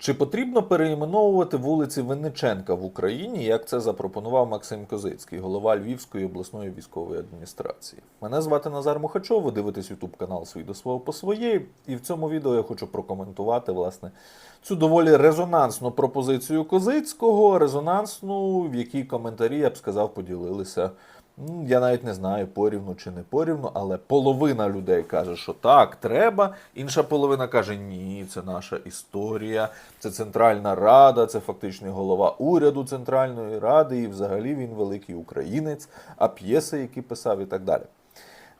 Чи потрібно переіменовувати вулиці Винниченка в Україні, як це запропонував Максим Козицький, голова Львівської обласної військової адміністрації? Мене звати Назар Мухачов, ви дивитесь YouTube канал «Свій до свого по своєї. І в цьому відео я хочу прокоментувати власне цю доволі резонансну пропозицію Козицького, резонансну, в якій коментарі, я б сказав, поділилися. Я навіть не знаю, порівну чи не порівну, але половина людей каже, що так, треба. Інша половина каже, ні, це наша історія, це Центральна Рада, це фактичний голова уряду Центральної Ради, і взагалі він великий українець, а п'єси, які писав, і так далі.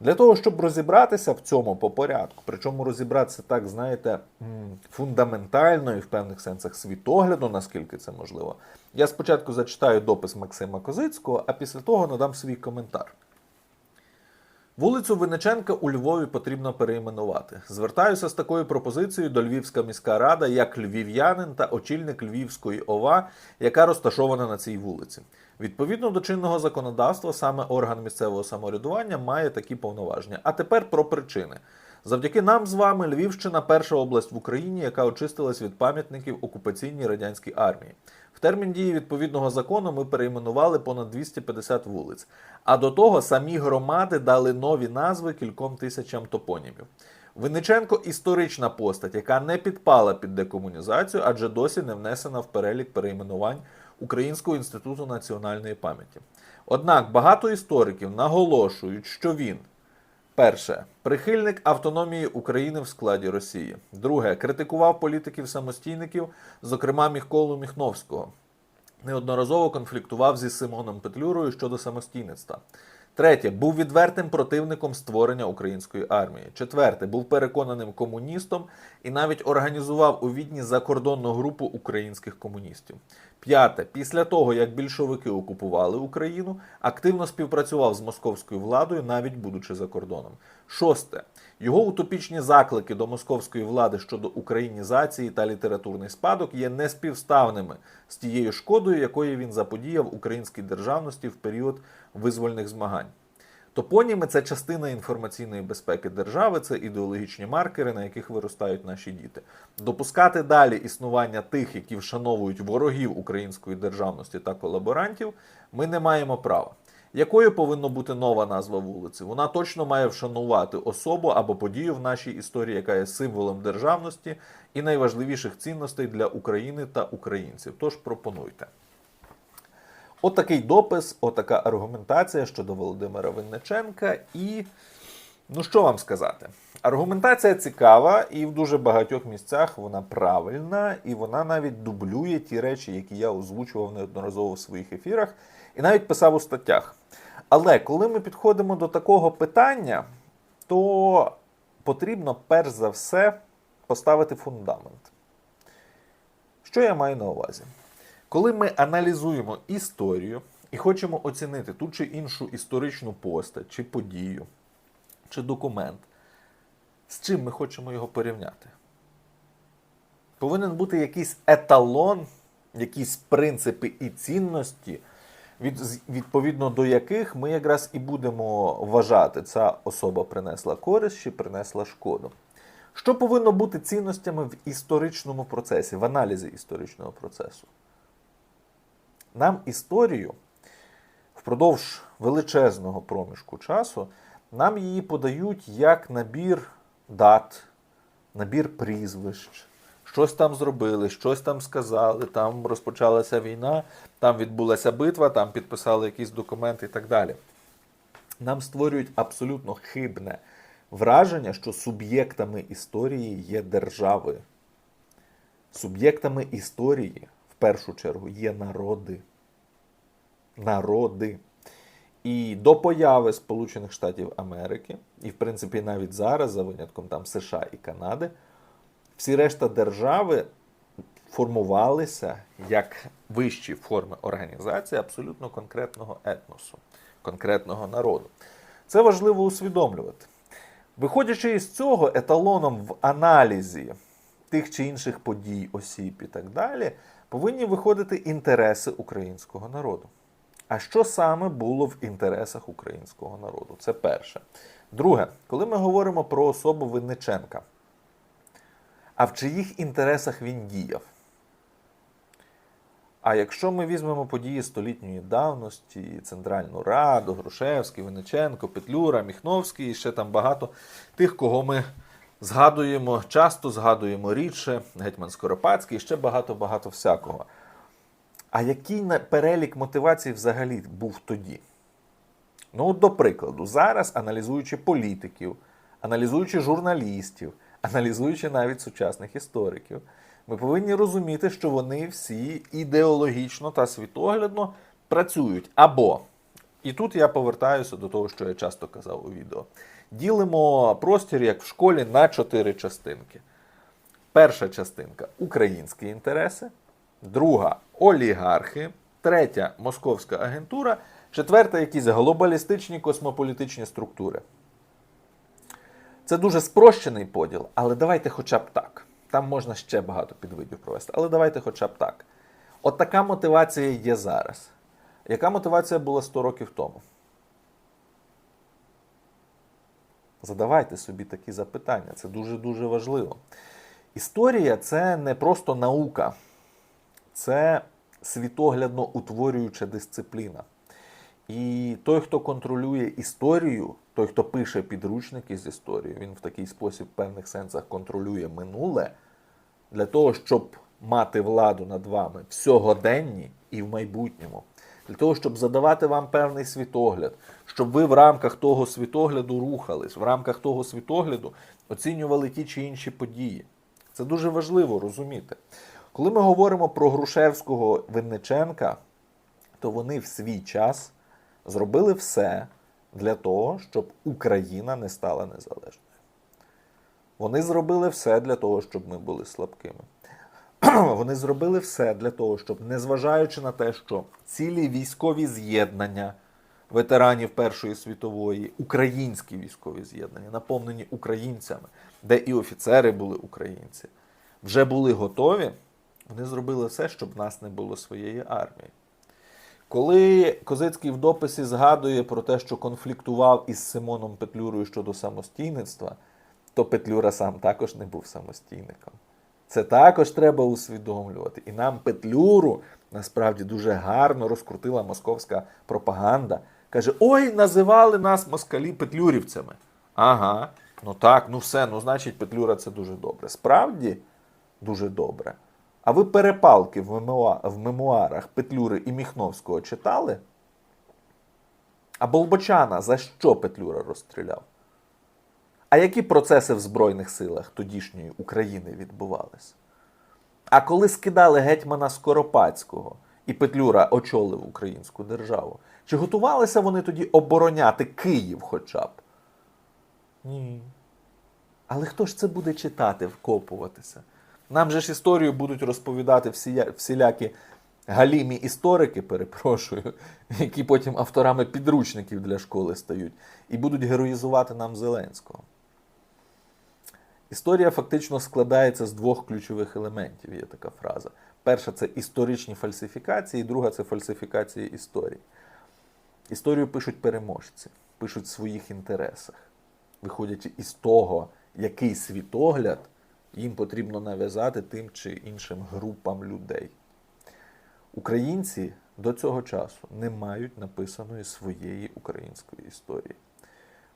Для того, щоб розібратися в цьому по порядку, причому розібратися так, знаєте, фундаментально і в певних сенсах світогляду, наскільки це можливо, я спочатку зачитаю допис Максима Козицького, а після того надам свій коментар. Вулицю Винниченка у Львові потрібно перейменувати. Звертаюся з такою пропозицією до Львівська міська рада як львів'янин та очільник Львівської ОВА, яка розташована на цій вулиці. Відповідно до чинного законодавства, саме орган місцевого самоврядування має такі повноваження. А тепер про причини. Завдяки нам з вами Львівщина перша область в Україні, яка очистилась від пам'ятників окупаційній радянській армії. Термін дії відповідного закону ми перейменували понад 250 вулиць. А до того самі громади дали нові назви кільком тисячам топонімів. Винниченко історична постать, яка не підпала під декомунізацію, адже досі не внесена в перелік перейменувань Українського інституту національної пам'яті. Однак багато істориків наголошують, що він Перше прихильник автономії України в складі Росії. Друге критикував політиків-самостійників, зокрема Міхколу Міхновського. Неодноразово конфліктував зі Симоном Петлюрою щодо самостійництва. Третє був відвертим противником створення української армії. Четверте був переконаним комуністом і навіть організував у відні закордонну групу українських комуністів. П'яте, після того як більшовики окупували Україну, активно співпрацював з московською владою, навіть будучи за кордоном. Шосте. Його утопічні заклики до московської влади щодо українізації та літературний спадок є неспівставними з тією шкодою, якої він заподіяв українській державності в період визвольних змагань. Топоніми це частина інформаційної безпеки держави, це ідеологічні маркери, на яких виростають наші діти. Допускати далі існування тих, які вшановують ворогів української державності та колаборантів, ми не маємо права. Якою повинна бути нова назва вулиці? Вона точно має вшанувати особу або подію в нашій історії, яка є символом державності і найважливіших цінностей для України та українців. Тож пропонуйте. Отакий допис, отака аргументація щодо Володимира Винниченка. І ну що вам сказати? Аргументація цікава, і в дуже багатьох місцях вона правильна, і вона навіть дублює ті речі, які я озвучував неодноразово в своїх ефірах, і навіть писав у статтях. Але коли ми підходимо до такого питання, то потрібно перш за все поставити фундамент. Що я маю на увазі? Коли ми аналізуємо історію і хочемо оцінити ту чи іншу історичну постать, чи подію, чи документ, з чим ми хочемо його порівняти? Повинен бути якийсь еталон, якісь принципи і цінності, від, відповідно до яких ми якраз і будемо вважати, ця особа принесла користь чи принесла шкоду. Що повинно бути цінностями в історичному процесі, в аналізі історичного процесу? Нам історію впродовж величезного проміжку часу нам її подають як набір дат, набір прізвищ. Щось там зробили, щось там сказали, там розпочалася війна, там відбулася битва, там підписали якісь документи і так далі. Нам створюють абсолютно хибне враження, що суб'єктами історії є держави. Суб'єктами історії першу чергу є народи. Народи. І до появи Сполучених Штатів Америки, і в принципі навіть зараз, за винятком там США і Канади, всі решта держави формувалися як вищі форми організації абсолютно конкретного етносу, конкретного народу. Це важливо усвідомлювати. Виходячи із цього, еталоном в аналізі тих чи інших подій, осіб і так далі, повинні виходити інтереси українського народу. А що саме було в інтересах українського народу? Це перше. Друге, коли ми говоримо про особу Винниченка, а в чиїх інтересах він діяв? А якщо ми візьмемо події столітньої давності, Центральну Раду, Грушевський, Винниченко, Петлюра, Міхновський і ще там багато тих, кого ми згадуємо, часто згадуємо рідше, Гетьман Скоропадський, і ще багато-багато всякого. А який перелік мотивацій взагалі був тоді? Ну, от, до прикладу, зараз, аналізуючи політиків, аналізуючи журналістів, аналізуючи навіть сучасних істориків, ми повинні розуміти, що вони всі ідеологічно та світоглядно працюють. Або, і тут я повертаюся до того, що я часто казав у відео. Ділимо простір, як в школі, на чотири частинки. Перша частинка українські інтереси, друга олігархи, третя московська агентура, четверта якісь глобалістичні космополітичні структури. Це дуже спрощений поділ, але давайте хоча б так. Там можна ще багато підвидів провести, але давайте хоча б так. От така мотивація є зараз. Яка мотивація була 100 років тому? Задавайте собі такі запитання. Це дуже-дуже важливо. Історія це не просто наука, це світоглядно утворююча дисципліна. І той, хто контролює історію, той, хто пише підручники з історії, він в такий спосіб в певних сенсах контролює минуле для того, щоб мати владу над вами в сьогоденні і в майбутньому. Для того, щоб задавати вам певний світогляд, щоб ви в рамках того світогляду рухались, в рамках того світогляду оцінювали ті чи інші події. Це дуже важливо розуміти. Коли ми говоримо про Грушевського Винниченка, то вони в свій час зробили все для того, щоб Україна не стала незалежною. Вони зробили все для того, щоб ми були слабкими. Вони зробили все для того, щоб, незважаючи на те, що цілі військові з'єднання ветеранів Першої світової, українські військові з'єднання, наповнені українцями, де і офіцери були українці, вже були готові, вони зробили все, щоб в нас не було своєї армії. Коли Козицький в дописі згадує про те, що конфліктував із Симоном Петлюрою щодо самостійництва, то Петлюра сам також не був самостійником. Це також треба усвідомлювати. І нам Петлюру насправді дуже гарно розкрутила московська пропаганда. Каже: ой, називали нас москалі петлюрівцями. Ага, ну так, ну все, ну значить, Петлюра це дуже добре. Справді дуже добре. А ви перепалки в, мемуа... в мемуарах Петлюри і Міхновського читали? А Болбочана за що Петлюра розстріляв? А які процеси в Збройних силах тодішньої України відбувалися? А коли скидали гетьмана Скоропадського і Петлюра очолив українську державу, чи готувалися вони тоді обороняти Київ хоча б? Ні. Але хто ж це буде читати, вкопуватися? Нам же ж історію будуть розповідати всія- всілякі галімі історики, перепрошую, які потім авторами підручників для школи стають, і будуть героїзувати нам Зеленського. Історія фактично складається з двох ключових елементів, є така фраза. Перша це історичні фальсифікації, друга це фальсифікації історії. Історію пишуть переможці, пишуть в своїх інтересах, виходячи із того, який світогляд їм потрібно нав'язати тим чи іншим групам людей. Українці до цього часу не мають написаної своєї української історії.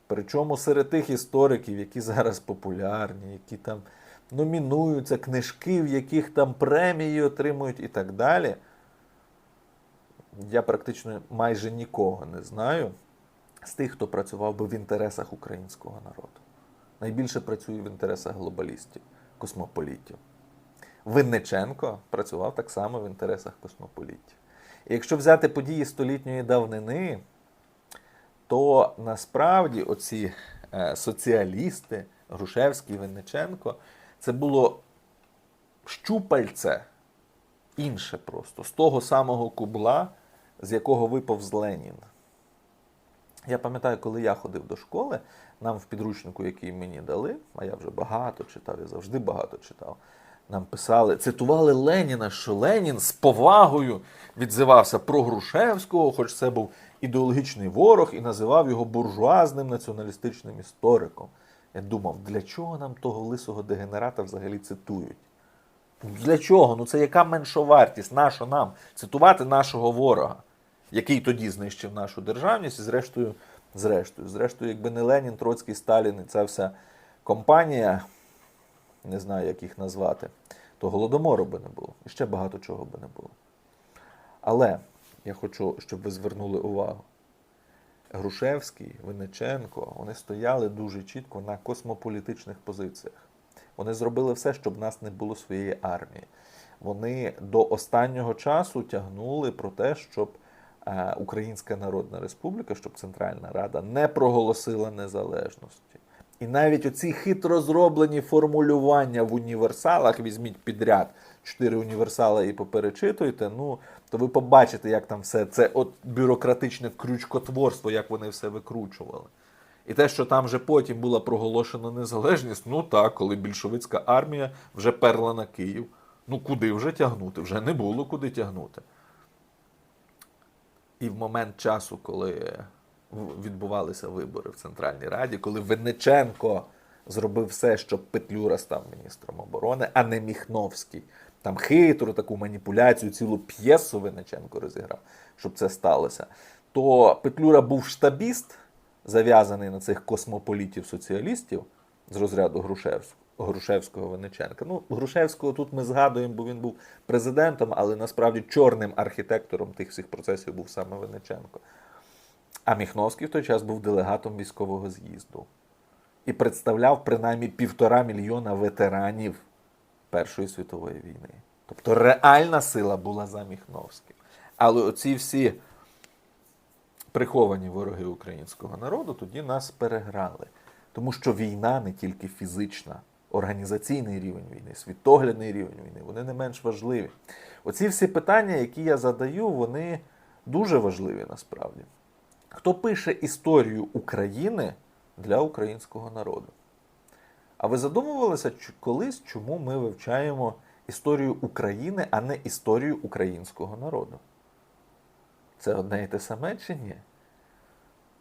Причому серед тих істориків, які зараз популярні, які там номінуються, книжки, в яких там премії отримують і так далі, я практично майже нікого не знаю з тих, хто працював би в інтересах українського народу. Найбільше працює в інтересах глобалістів, космополітів. Винниченко працював так само в інтересах космополітів. І якщо взяти події столітньої давнини, то насправді оці е, соціалісти, Грушевський, Винниченко, це було щупальце інше просто, з того самого кубла, з якого виповз Ленін. Я пам'ятаю, коли я ходив до школи, нам в підручнику, який мені дали, а я вже багато читав, я завжди багато читав. Нам писали, цитували Леніна, що Ленін з повагою відзивався про Грушевського, хоч це був ідеологічний ворог, і називав його буржуазним націоналістичним істориком. Я думав, Для чого? Ну це яка меншовартість? Нащо нам цитувати нашого ворога, який тоді знищив нашу державність, і зрештою, зрештою, зрештою, якби не Ленін, Троцький, Сталін і ця вся компанія, не знаю, як їх назвати, то голодомору би не було. І ще багато чого би не було. Але я хочу, щоб ви звернули увагу. Грушевський, Винниченко, вони стояли дуже чітко на космополітичних позиціях. Вони зробили все, щоб в нас не було своєї армії. Вони до останнього часу тягнули про те, щоб е, Українська Народна Республіка, щоб Центральна Рада не проголосила незалежності. І навіть оці хитро зроблені формулювання в універсалах, візьміть підряд чотири універсала і поперечитуйте, ну, то ви побачите, як там все це от бюрократичне крючкотворство, як вони все викручували. І те, що там вже потім була проголошена незалежність, ну так, коли більшовицька армія вже перла на Київ. Ну куди вже тягнути? Вже не було куди тягнути. І в момент часу, коли відбувалися вибори в Центральній Раді, коли Винниченко зробив все, щоб Петлюра став міністром оборони, а не Міхновський. Там хитру таку маніпуляцію, цілу п'єсу Винниченко розіграв, щоб це сталося. То Петлюра був штабіст, зав'язаний на цих космополітів-соціалістів з розряду Грушевського. Винниченка. Ну, Грушевського тут ми згадуємо, бо він був президентом, але насправді чорним архітектором тих всіх процесів був саме Винниченко. А Міхновський в той час був делегатом військового з'їзду і представляв принаймні півтора мільйона ветеранів Першої світової війни. Тобто реальна сила була за Міхновським. Але оці всі приховані вороги українського народу тоді нас переграли. Тому що війна не тільки фізична, організаційний рівень війни, світоглядний рівень війни, вони не менш важливі. Оці всі питання, які я задаю, вони дуже важливі насправді. Хто пише історію України для українського народу? А ви задумувалися колись, чому ми вивчаємо історію України, а не історію українського народу? Це одне і те саме чи ні?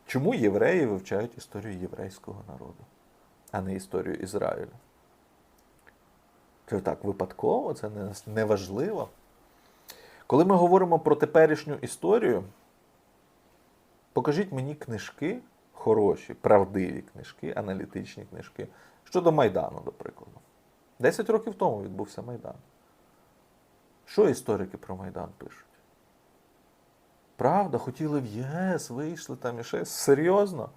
Чому євреї вивчають історію єврейського народу, а не історію Ізраїлю? Це так випадково, це не, не. Коли ми говоримо про теперішню історію, покажіть мені книжки хороші, правдиві книжки, аналітичні книжки щодо Майдану, до прикладу. Десять років тому відбувся Майдан. Що історики про Майдан пишуть? Правда, хотіли в ЄС, вийшли там і ще. Серйозно?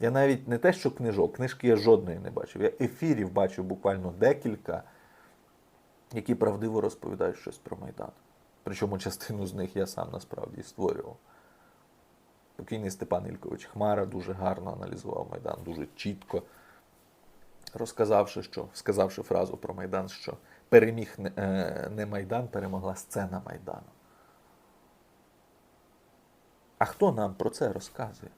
Я навіть не те, що книжок, книжки я жодної не бачив. Я ефірів бачив буквально декілька, які правдиво розповідають щось про Майдан. Причому частину з них я сам насправді створював. Покійний Степан Ількович Хмара дуже гарно аналізував Майдан, дуже чітко розказавши, що, сказавши фразу про Майдан, що переміг не, е, Майдан, перемогла сцена Майдану. А хто нам про це розказує?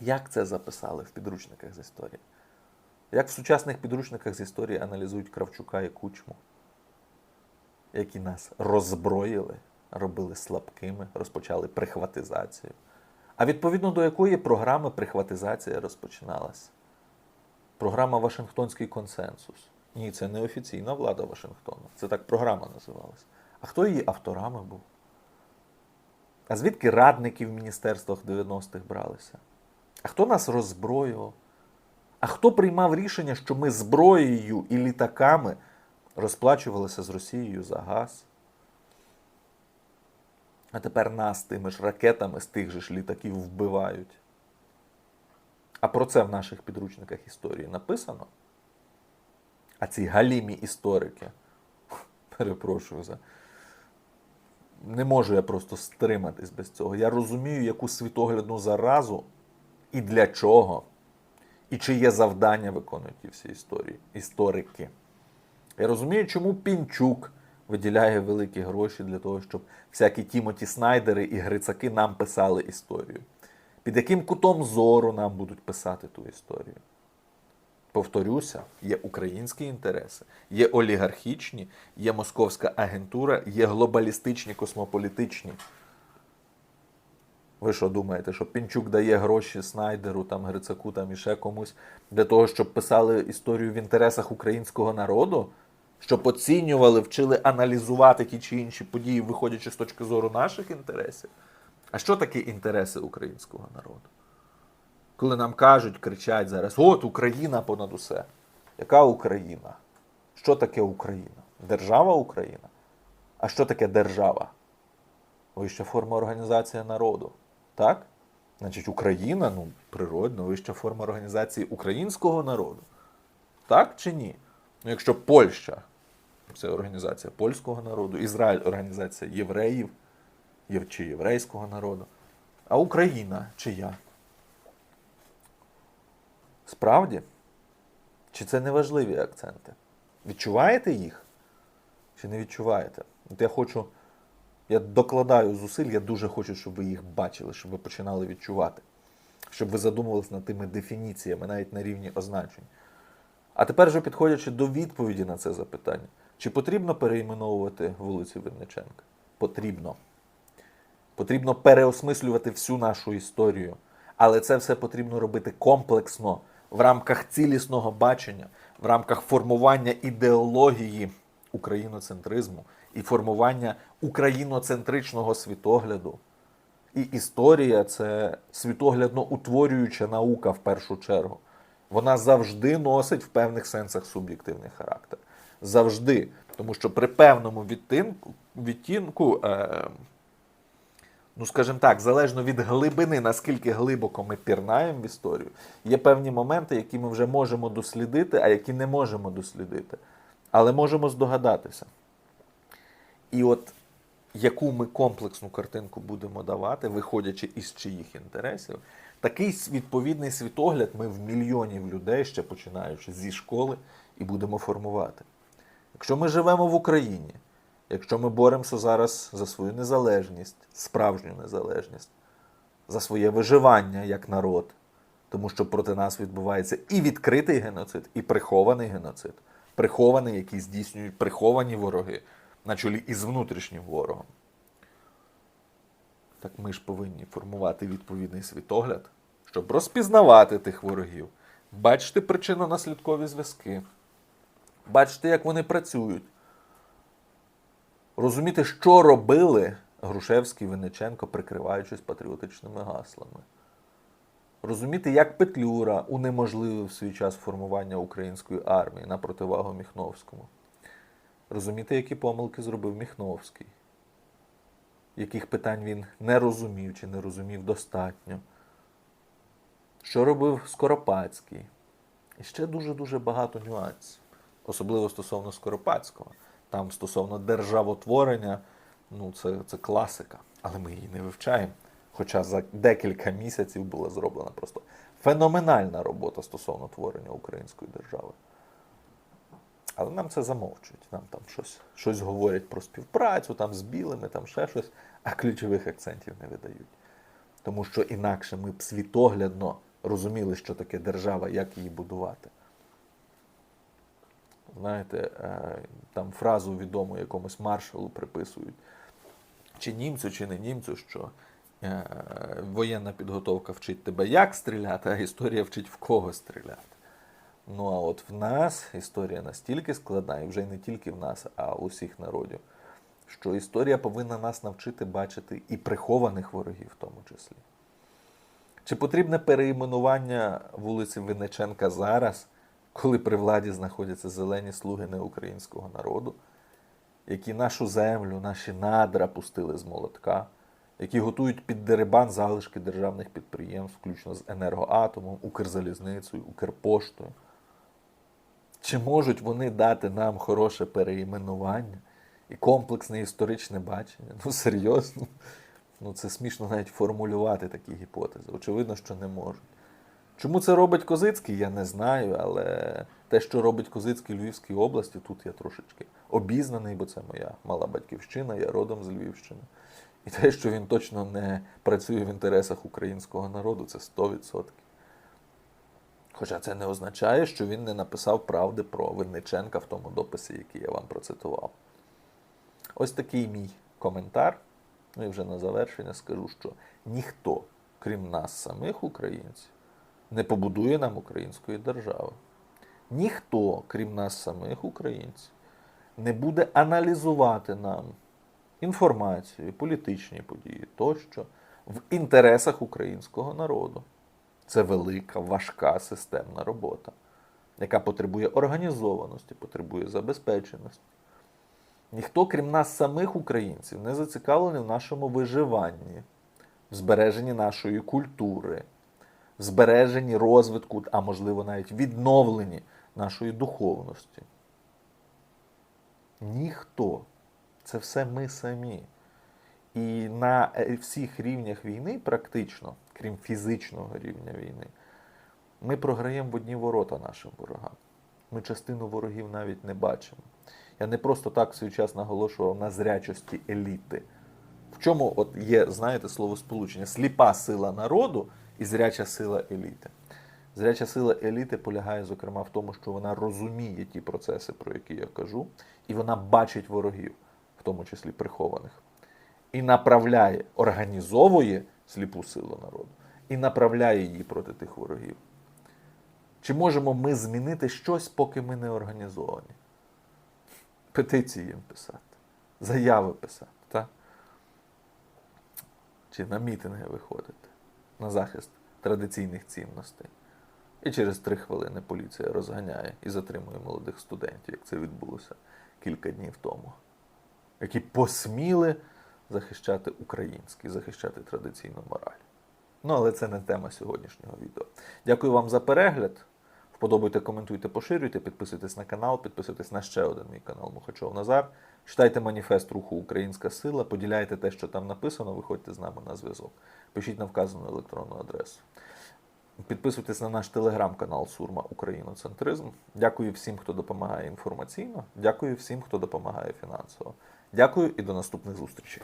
Як це записали в підручниках з історії? Як в сучасних підручниках з історії аналізують Кравчука і Кучму, які нас роззброїли, робили слабкими, розпочали прихватизацію. А відповідно до якої програми прихватизація розпочиналася? Програма Вашингтонський консенсус. Ні, це не офіційна влада Вашингтону. Це так програма називалась. А хто її авторами був? А звідки радники в міністерствах 90-х бралися? А хто нас роззброював? А хто приймав рішення, що ми зброєю і літаками розплачувалися з Росією за газ? А тепер нас тими ж ракетами з тих же ж літаків вбивають. А про це в наших підручниках історії написано. А ці галімі історики, перепрошую за. Не можу я просто стриматись без цього. Я розумію, яку світоглядну заразу і для чого, і чиє завдання виконують ті всі історії, історики. Я розумію, чому Пінчук виділяє великі гроші для того, щоб всякі Тімоті Снайдери і Грицаки нам писали історію. Під яким кутом зору нам будуть писати ту історію? Повторюся, є українські інтереси, є олігархічні, є московська агентура, є глобалістичні, космополітичні. Ви що думаєте, що Пінчук дає гроші Снайдеру, там, Грицаку там, і ще комусь для того, щоб писали історію в інтересах українського народу? щоб оцінювали, вчили аналізувати ті чи інші події, виходячи з точки зору наших інтересів. А що таке інтереси українського народу? Коли нам кажуть, кричать зараз: от Україна понад усе. Яка Україна? Що таке Україна? Держава Україна? А що таке держава? Вища форма організації народу. Так? Значить, Україна, ну, природно, вища форма організації українського народу. Так чи ні? Ну, якщо Польща це організація польського народу, Ізраїль організація євреїв єв- чи єврейського народу, а Україна чия? Справді? Чи це не важливі акценти? Відчуваєте їх? Чи не відчуваєте? От я хочу, я докладаю зусиль, я дуже хочу, щоб ви їх бачили, щоб ви починали відчувати, щоб ви задумувалися над тими дефініціями, навіть на рівні означень. А тепер же підходячи до відповіді на це запитання, чи потрібно переіменовувати вулицю Винниченка? Потрібно. Потрібно переосмислювати всю нашу історію. Але це все потрібно робити комплексно в рамках цілісного бачення, в рамках формування ідеології україноцентризму і формування україноцентричного світогляду. І історія це світоглядно утворююча наука в першу чергу. Вона завжди носить в певних сенсах суб'єктивний характер. Завжди. Тому що при певному відтинку, відтінку, е, ну скажімо так, залежно від глибини, наскільки глибоко ми пірнаємо в історію, є певні моменти, які ми вже можемо дослідити, а які не можемо дослідити. Але можемо здогадатися. І от яку ми комплексну картинку будемо давати, виходячи із чиїх інтересів, такий відповідний світогляд ми в мільйонів людей, ще починаючи зі школи, і будемо формувати. Якщо ми живемо в Україні, якщо ми боремося зараз за свою незалежність, справжню незалежність, за своє виживання як народ, тому що проти нас відбувається і відкритий геноцид, і прихований геноцид, прихований, який здійснюють приховані вороги на чолі із внутрішнім ворогом. Так ми ж повинні формувати відповідний світогляд, щоб розпізнавати тих ворогів, бачити причинно-наслідкові зв'язки, бачити, як вони працюють, розуміти, що робили Грушевський Винниченко, прикриваючись патріотичними гаслами. Розуміти, як Петлюра унеможливив свій час формування української армії на противагу Міхновському. Розуміти, які помилки зробив Міхновський, яких питань він не розумів чи не розумів достатньо. Що робив Скоропадський? І ще дуже-дуже багато нюансів, особливо стосовно Скоропадського. Там стосовно державотворення, ну це, це класика, але ми її не вивчаємо. Хоча за декілька місяців була зроблена просто феноменальна робота стосовно творення української держави. Але нам це замовчують. Нам там щось, щось говорять про співпрацю там з білими, там ще щось, а ключових акцентів не видають. Тому що інакше ми б світоглядно розуміли, що таке держава, як її будувати. Знаєте, е, там фразу відому якомусь маршалу приписують, чи німцю, чи не німцю, що е, воєнна підготовка вчить тебе, як стріляти, а історія вчить в кого стріляти. Ну а от в нас історія настільки складна, і вже не тільки в нас, а у всіх народів, що історія повинна нас навчити бачити і прихованих ворогів в тому числі. Чи потрібне переіменування вулиці Винниченка зараз, коли при владі знаходяться зелені слуги неукраїнського народу, які нашу землю, наші надра пустили з молотка, які готують під дерибан залишки державних підприємств, включно з енергоатомом, Укрзалізницею, Укрпоштою? Чи можуть вони дати нам хороше переіменування і комплексне історичне бачення? Ну, серйозно. Ну, це смішно навіть формулювати такі гіпотези. Очевидно, що не можуть. Чому це робить Козицький, я не знаю, але те, що робить Козицький Львівській області, тут я трошечки обізнаний, бо це моя мала батьківщина, я родом з Львівщини. І те, що він точно не працює в інтересах українського народу, це 100%. Хоча це не означає, що він не написав правди про Винниченка в тому дописі, який я вам процитував. Ось такий мій коментар. Ну і вже на завершення скажу, що ніхто, крім нас, самих українців, не побудує нам української держави. Ніхто, крім нас самих українців, не буде аналізувати нам інформацію, політичні події тощо в інтересах українського народу. Це велика, важка системна робота, яка потребує організованості, потребує забезпеченості. Ніхто, крім нас самих українців, не зацікавлений в нашому виживанні, в збереженні нашої культури, збереженні розвитку, а можливо навіть відновленні нашої духовності. Ніхто. Це все ми самі. І на е, всіх рівнях війни, практично, крім фізичного рівня війни, ми програємо в одні ворота нашим ворогам. Ми частину ворогів навіть не бачимо. Я не просто так в свій час наголошував на зрячості еліти. В чому от є, знаєте, словосполучення сліпа сила народу і зряча сила еліти. Зряча сила еліти полягає, зокрема, в тому, що вона розуміє ті процеси, про які я кажу, і вона бачить ворогів, в тому числі прихованих, і направляє, організовує сліпу силу народу і направляє її проти тих ворогів. Чи можемо ми змінити щось, поки ми не організовані? Петиції їм писати, заяви писати, так? Чи на мітинги виходити на захист традиційних цінностей. І через три хвилини поліція розганяє і затримує молодих студентів, як це відбулося кілька днів тому, які посміли захищати український, захищати традиційну мораль. Ну, але це не тема сьогоднішнього відео. Дякую вам за перегляд. Вподобайте, коментуйте, поширюйте, підписуйтесь на канал, підписуйтесь на ще один мій канал Мухачов Назар. Читайте маніфест руху Українська сила, поділяйте те, що там написано, виходьте з нами на зв'язок. Пишіть на вказану електронну адресу. Підписуйтесь на наш телеграм-канал Сурма Україноцентризм. Дякую всім, хто допомагає інформаційно. Дякую всім, хто допомагає фінансово. Дякую і до наступних зустрічей.